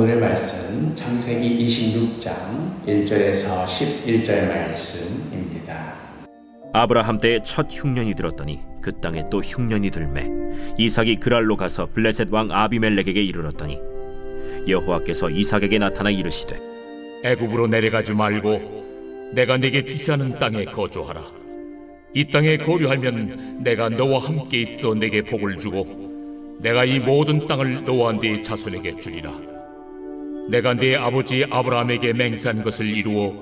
오늘의 말씀 창세기 26장 1절에서 11절 말씀입니다. 아브라함 때에 첫 흉년이 들었더니 그 땅에 또 흉년이 들매 이삭이 그랄로 가서 블레셋 왕 아비멜렉에게 이르렀더니 여호와께서 이삭에게 나타나 이르시되 애굽으로 내려가지 말고 내가 네게 지시하는 땅에 거주하라. 이 땅에 거류하면 내가 너와 함께 있어 내게 복을 주고 내가 이 모든 땅을 너와 네 자손에게 주리라. 내가 네 아버지 아브라함에게 맹세한 것을 이루어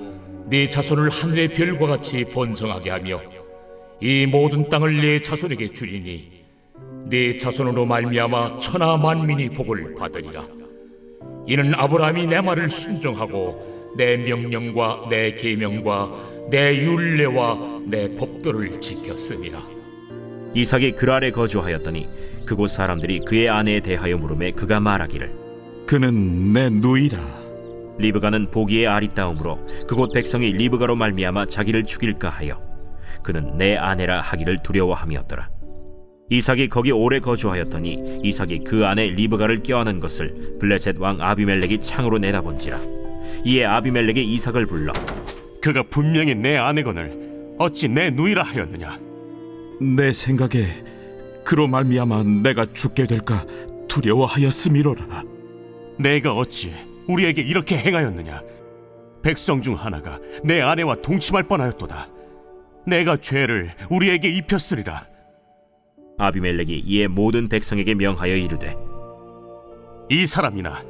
네 자손을 하늘의 별과 같이 번성하게 하며 이 모든 땅을 네 자손에게 주리니 네 자손으로 말미암아 천하 만민이 복을 받으리라. 이는 아브라함이 내 말을 순종하고 내 명령과 내 계명과 내 율례와 내 법도를 지켰음이라. 이삭이 그랄에 거주하였더니 그곳 사람들이 그의 아내에 대하여 물음에 그가 말하기를 그는 내 누이라. 리브가는 보기에 아리따움으로 그곳 백성이 리브가로 말미암아 자기를 죽일까 하여 그는 내 아내라 하기를 두려워함이었더라. 이삭이 거기 오래 거주하였더니 이삭이 그 안에 리브가를 껴안은 것을 블레셋 왕 아비멜렉이 창으로 내다본지라. 이에 아비멜렉이 이삭을 불러 그가 분명히 내 아내거늘 어찌 내 누이라 하였느냐 내 생각에 그로 말미암아 내가 죽게 될까 두려워하였음이로라. 내가 어찌 우리에게 이렇게 행하였느냐? 백성 중 하나가 내 아내와 동침할 뻔하였도다. 내가 죄를 우리에게 입혔으리라. 아비멜렉이 이에 모든 백성에게 명하여 이르되 이 사람이나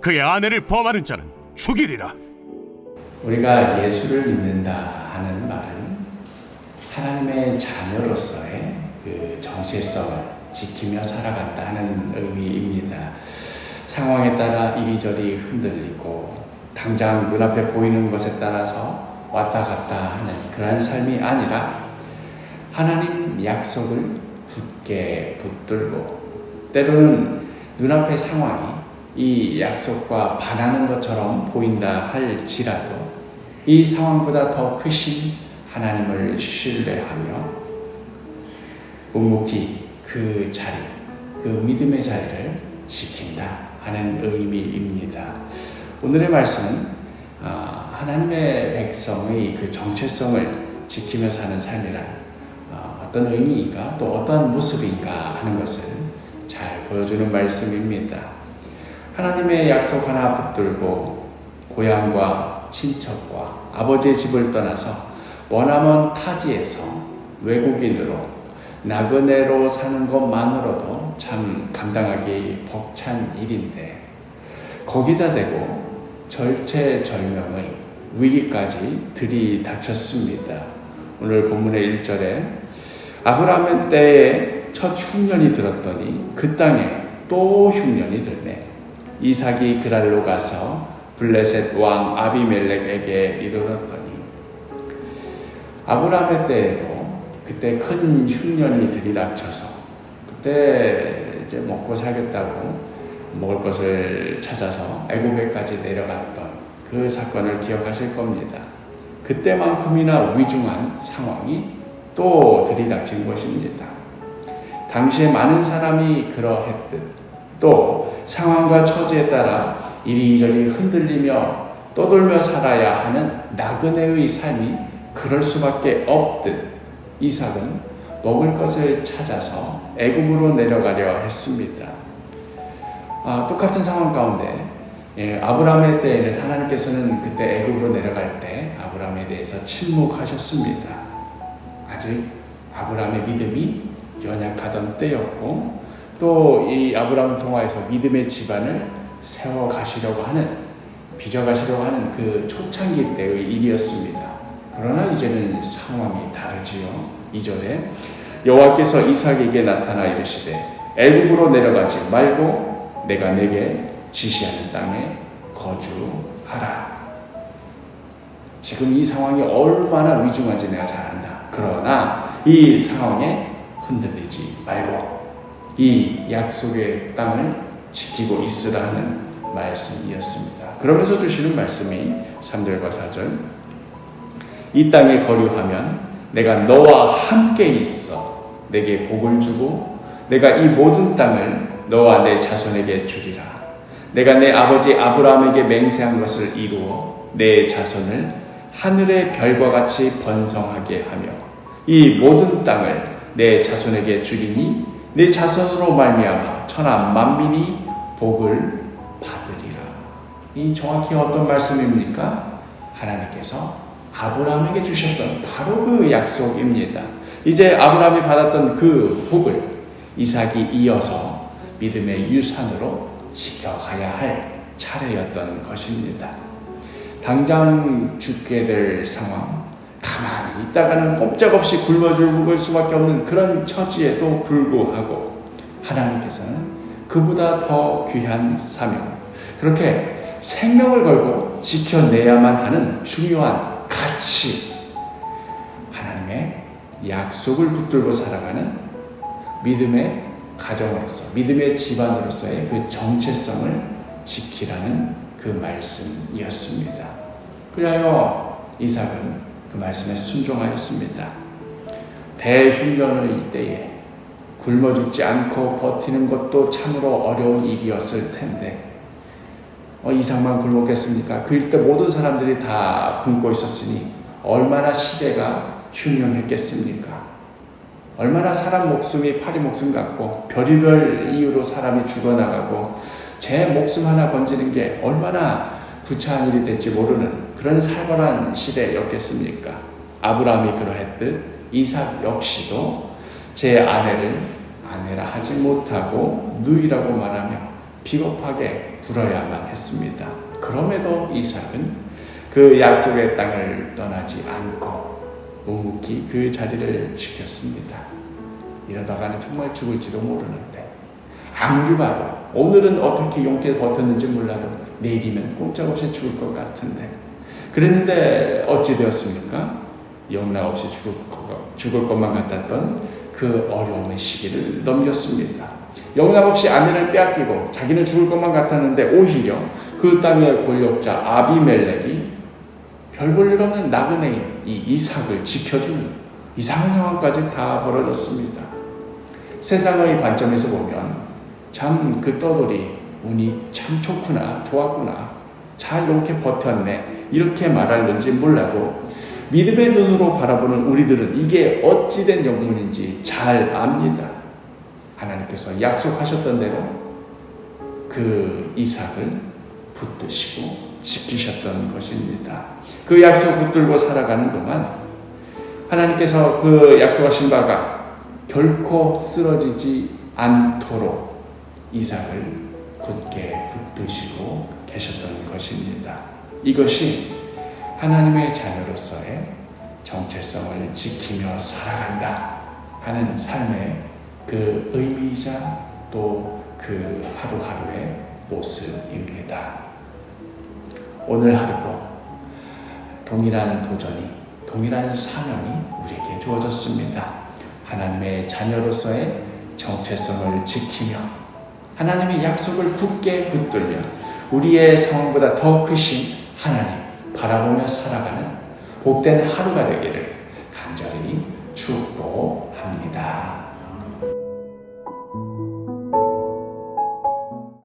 그의 아내를 범하는 자는 죽이리라. 우리가 예수를 믿는다 하는 말은 하나님의 자녀로서의 그 정체성을 지키며 살아간다 하는 의미입니다. 상황에 따라 이리저리 흔들리고 당장 눈앞에 보이는 것에 따라서 왔다 갔다 하는 그러한 삶이 아니라 하나님 약속을 굳게 붙들고 때로는 눈앞의 상황이 이 약속과 반하는 것처럼 보인다 할지라도 이 상황보다 더 크신 하나님을 신뢰하며 묵묵히 그 자리, 그 믿음의 자리를 지킨다 하는 의미입니다. 오늘의 말씀은 아, 하나님의 백성의 그 정체성을 지키며 사는 삶이란 아, 어떤 의미인가 또 어떠한 모습인가 하는 것을 잘 보여주는 말씀입니다. 하나님의 약속 하나 붙들고 고향과 친척과 아버지의 집을 떠나서 머나먼 타지에서 외국인으로 나그네로 사는 것만으로도 참 감당하기 벅찬 일인데 거기다 대고 절체절명의 위기까지 들이닥쳤습니다. 오늘 본문의 1절에 아브라함의 때에 첫 흉년이 들었더니 그 땅에 또 흉년이 들네. 이삭이 그랄로 가서 블레셋 왕 아비멜렉에게 이르렀더니 아브라함의 때에도 그때 큰 흉년이 들이닥쳐서 그때 이제 먹고 살겠다고 먹을 것을 찾아서 애국에까지 내려갔던 그 사건을 기억하실 겁니다. 그때만큼이나 위중한 상황이 또 들이닥친 것입니다. 당시에 많은 사람이 그러했듯 또 상황과 처지에 따라 이리저리 흔들리며 떠돌며 살아야 하는 나그네의 삶이 그럴 수밖에 없듯 이삭은 먹을 것을 찾아서 애굽으로 내려가려 했습니다. 아, 똑같은 상황 가운데 예, 아브라함의 때에는 하나님께서는 그때 애굽으로 내려갈 때 아브라함에 대해서 침묵하셨습니다. 아직 아브라함의 믿음이 연약하던 때였고 또 이 아브라함을 통하여서 믿음의 집안을 세워 가시려고 하는 빚어 가시려고 하는 그 초창기 때의 일이었습니다. 그러나 이제는 상황이 다르지요. 2절에 여호와께서 이삭에게 나타나 이르시되 애굽으로 내려가지 말고 내가 내게 지시하는 땅에 거주하라. 지금 이 상황이 얼마나 위중한지 내가 잘 안다. 그러나 이 상황에 흔들리지 말고 이 약속의 땅을 지키고 있으라 는 말씀이었습니다. 그러면서 주시는 말씀이 3절과 4절 이 땅에 거류하면 내가 너와 함께 있어 내게 복을 주고 내가 이 모든 땅을 너와 내 자손에게 주리라. 내가 내 아버지 아브라함에게 맹세한 것을 이루어 내 자손을 하늘의 별과 같이 번성하게 하며 이 모든 땅을 내 자손에게 주리니 내 자손으로 말미암아 천하 만민이 복을 받으리라. 이 정확히 어떤 말씀입니까? 하나님께서 아브라함에게 주셨던 바로 그 약속입니다. 이제 아브라함이 받았던 그 복을 이삭이 이어서 믿음의 유산으로 지켜가야 할 차례였던 것입니다. 당장 죽게 될 상황, 가만히 있다가는 꼼짝없이 굶어 죽을 수밖에 없는 그런 처지에도 불구하고 하나님께서는 그보다 더 귀한 사명, 그렇게 생명을 걸고 지켜내야만 하는 중요한 가치, 하나님의 약속을 붙들고 살아가는 믿음의 가정으로서, 믿음의 집안으로서의 그 정체성을 지키라는 그 말씀이었습니다. 그리하여 이삭은 그 말씀에 순종하였습니다. 대훈련의 때에 굶어 죽지 않고 버티는 것도 참으로 어려운 일이었을 텐데 어, 이삭만 굶었겠습니까? 그 일때 모든 사람들이 다 굶고 있었으니 얼마나 시대가 흉흉했겠습니까? 얼마나 사람 목숨이 파리 목숨 같고 별의별 이유로 사람이 죽어나가고 제 목숨 하나 건지는 게 얼마나 구차한 일이 될지 모르는 그런 살벌한 시대였겠습니까? 아브라함이 그러했듯 이삭 역시도 제 아내를 아내라 하지 못하고 누이라고 말하며 비겁하게 굴어야만 했습니다. 그럼에도 이삭은 그 약속의 땅을 떠나지 않고 묵묵히 그 자리를 지켰습니다. 이러다가는 정말 죽을지도 모르는데 아무리 봐도 오늘은 어떻게 용케 버텼는지 몰라도 내일이면 꼼짝없이 죽을 것 같은데 그랬는데 어찌 되었습니까? 영락 없이 죽을, 것- 죽을 것만 같았던 그 어려움의 시기를 넘겼습니다. 영락 없이 아내를 빼앗기고 자기는 죽을 것만 같았는데 오히려 그 땅의 권력자 아비멜렉이 별 볼 일 없는 나그네인 이 이삭을 지켜주는 이상한 상황까지 다 벌어졌습니다. 세상의 관점에서 보면 참 그 떠돌이 운이 참 좋구나 좋았구나 잘 이렇게 버텼네 이렇게 말할는지 몰라도 믿음의 눈으로 바라보는 우리들은 이게 어찌된 영문인지 잘 압니다. 하나님께서 약속하셨던 대로 그 이삭을 붙드시고 지키셨던 것입니다. 그 약속 붙들고 살아가는 동안 하나님께서 그 약속하신 바가 결코 쓰러지지 않도록 이삭을 굳게 붙드시고 계셨던 것입니다. 이것이 하나님의 자녀로서의 정체성을 지키며 살아간다 하는 삶의 그 의미이자 또 그 하루하루의 모습입니다. 오늘 하루도 동일한 도전이, 동일한 사명이 우리에게 주어졌습니다. 하나님의 자녀로서의 정체성을 지키며 하나님의 약속을 굳게 붙들며 우리의 상황보다 더 크신 하나님 바라보며 살아가는 복된 하루가 되기를 간절히 축복합니다.